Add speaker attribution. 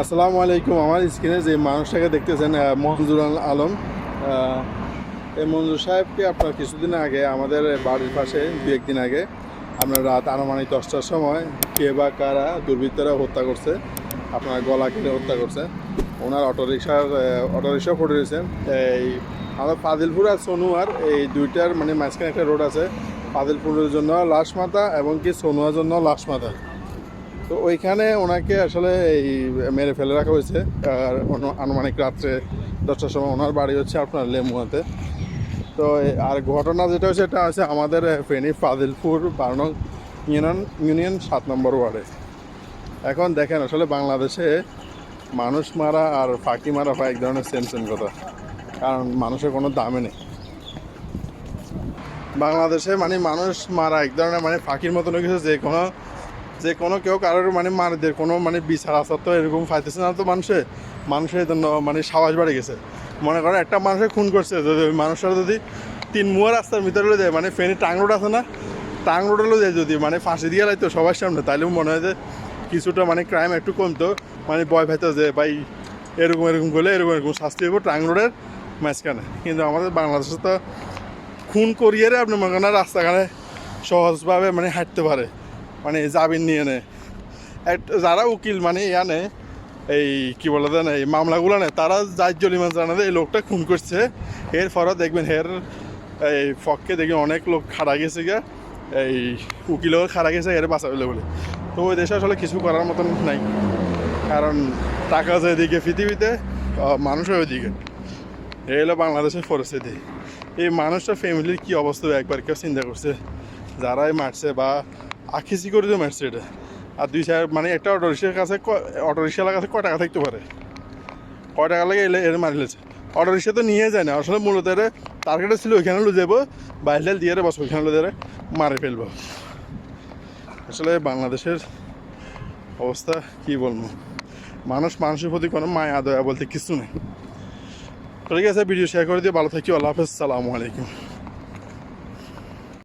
Speaker 1: আসসালামু আলাইকুম। আমার স্ক্রিনে যে মানুষটাকে দেখতেছেন মঞ্জুর আল- আলম এই মঞ্জুর সাহেবকে আপনার কিছুদিন আগে আমাদের বাড়ির পাশে, দু একদিন আগে আপনার রাত আনুমানিক দশটার সময় কে বা কারা দুর্বৃত্তরা হত্যা করছে, আপনার গলা কেটে হত্যা করছে। ওনার অটোরিকশার অটোরিকশা পড়ে রয়েছে। এই আমাদের ফাদিলপুর আর সোনুয়ার এই দুইটার মানে মাঝখানে একটা রোড আছে ফাদিলপুরের জন্য লাশমাতা এবং কি সোনুয়ার জন্য লাশমাতা তো ওইখানে ওনাকে আসলে এই মেরে ফেলে রাখা হয়েছে। আর আনুমানিক রাত্রে দশটার সময় ওনার বাড়ি হচ্ছে আপনার লেমুয়াতে। তো আর ঘটনা যেটা হচ্ছে এটা আছে আমাদের ফেনী ফাদিলপুর বারো ইউনিয়ন ইউনিয়ন সাত নম্বর ওয়ার্ডে। এখন দেখেন আসলে বাংলাদেশে মানুষ মারা আর ফাঁকি মারা হয় এক ধরনের সেম সেম কথা। কারণ মানুষের কোনো দামে নেই। বাংলাদেশে মানে মানুষ মারা এক ধরনের মানে ফাঁকির মতন কিছু যে কোনো যে কোনো কেউ কারোর মানে মারদের কোনো মানে বিচার আচার তো এরকম ফাইতেছে না তো মানুষে। মানুষের জন্য মানে সাহস বাড়ে গেছে। মনে করেন একটা মানুষের খুন করছে, যদি মানুষটা যদি তিন মুয়া রাস্তার ভিতরে যায় মানে ফেনি টাং রোড আছে না, টাং রোডে লয়ে যায় যদি মানে ফাঁসি দিয়ে লাইতো সবার সামনে তাইলেও মনে হয় যে কিছুটা মানে ক্রাইম একটু কমতো। মানে ভয় পাইতো যে ভাই এরকম এরকম করলে এরকম এরকম শাস্তি হব টাং রোডের মাঝখানে। কিন্তু আমাদের বাংলাদেশে তো খুন করিয়ে আপনি মনে করেন রাস্তাঘাটে সহজভাবে মানে হাঁটতে পারে। মানে জামিন নিয়ে নেয়। যারা উকিল মানে ইয়া ইয়ানে এই কি বলে দেন এই মামলাগুলো নেয়, তারা যার জরিমান জানাতে এই লোকটা খুন করছে। এর ফলে দেখবেন হের এই ফককে দেখবেন অনেক লোক খাড়া গেছে গা এই উকিলও খাড়া গেছে, এর বাঁচাবে বলে। তো ওই দেশে আসলে কিছু করার মতন নাই। কারণ টাকা যে এদিকে, পৃথিবীতে মানুষও ওইদিকে এই হলো বাংলাদেশের পরিস্থিতি। এই মানুষটা ফ্যামিলির কি অবস্থা, একবার কেউ চিন্তা করছে। যারাই মারছে বা আখিসি করে দিয়ে মারছে এটা। আর দুই সাইড মানে একটা অটো রিক্সার কাছে অটো রিক্সার কাছে কয় টাকা থাকতে পারে? কয় টাকা লাগে এলে এর মারি লেছে। অটো রিক্সা তো নিয়ে যায় না। আসলে মূলত এর টার্গেটে ছিল ওইখানে লো যাব বাইরে দিয়ে বস ওইখানে লো মারে ফেলব। আসলে বাংলাদেশের অবস্থা কি বলব? মানুষ মানুষের প্রতি কোনো মায়া, দয়া বলতে কিছু নেই। ঠিক আছে ভিডিও শেয়ার করে দিয়ে ভালো থাকি, আল্লাহ হাফেজ, সালামু আলাইকুম।